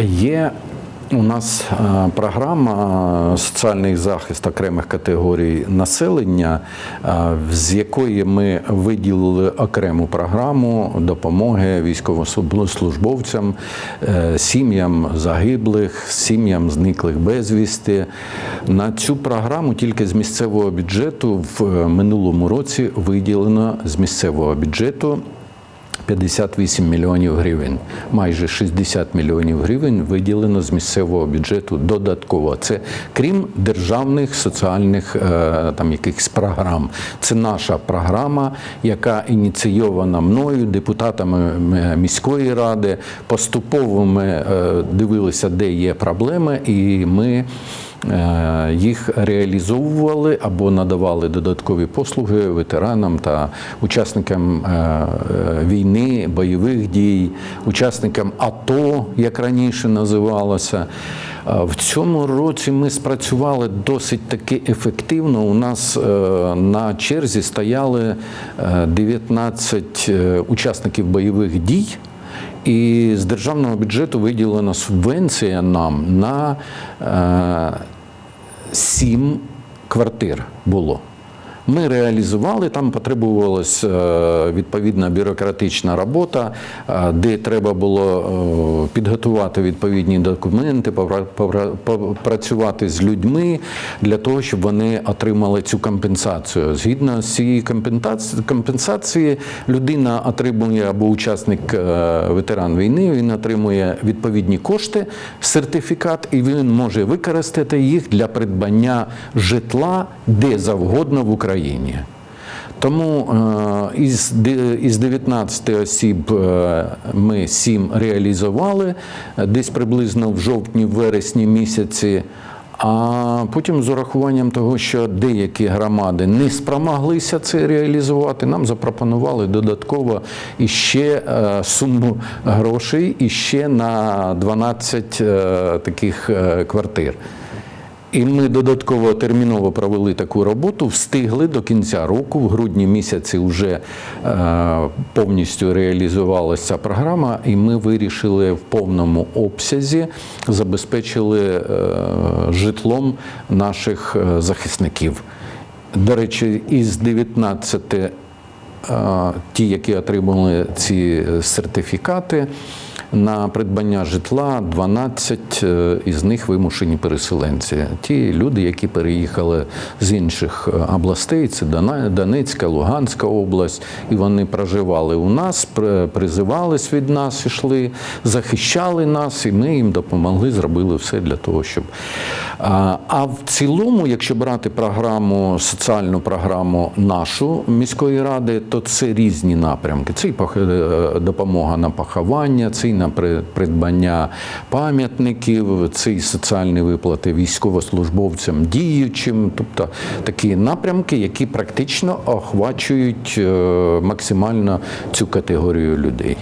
Є у нас е, програма соціальний захист окремих категорій населення, е, з якої ми виділили окрему програму допомоги військовослужбовцям, е, сім'ям загиблих, сім'ям зниклих безвісти. На цю програму тільки з місцевого бюджету в е, минулому році виділено з місцевого бюджету 58 мільйонів гривень. Майже 60 мільйонів гривень виділено з місцевого бюджету додатково. Це крім державних соціальних е, там якихось програм. Це наша програма, яка ініційована мною, депутатами міської ради. Поступово ми е, дивилися, де є проблеми, і ми. Е, Їх реалізовували або надавали додаткові послуги ветеранам та учасникам е, е, війни, бойових дій, учасникам АТО, як раніше називалося. В цьому році ми спрацювали досить таки ефективно. У нас на черзі стояли е, 19 е, учасників бойових дій. І з державного бюджету виділена субвенція нам на е, квартир було. Ми реалізували, там потребувалася е, відповідна бюрократична робота, е, де треба було е, підготувати відповідні документи, попрацювати з людьми для того, щоб вони отримали цю компенсацію. Згідно з цієї компенсації, людина отримує або учасник ветеран війни, він отримує відповідні кошти, сертифікат, і він може використати їх для придбання житла де завгодно в Україні. Тому е, із, 19 осіб е, ми 7 реалізували е, десь приблизно в жовтні-вересні місяці. А потім з урахуванням того, що деякі громади не спромоглися це реалізувати, нам запропонували додатково іще суму грошей іще на 12 е, таких квартир. І ми додатково терміново провели таку роботу, встигли до кінця року, в грудні місяці вже е, повністю реалізувалася ця програма, і ми вирішили в повному обсязі забезпечили е, житлом наших е, захисників. До речі, із 19 е, ті, які отримали ці сертифікати на придбання житла, 12 е, із них вимушені переселенці. Ті люди, які переїхали з інших е, областей, це Донецька, Луганська область, і вони проживали у нас, призивались від нас, йшли, захищали нас, і ми їм допомогли, зробили все для того, щоб. А в цілому, якщо брати програму, соціальну програму нашу міської ради, то це різні напрямки. Це і е, допомога на поховання, це і на при- придбання пам'ятників, це і соціальні виплати військовослужбовцям діючим, тобто такі напрямки, які практично охвачують е, максимально цю категорію людей.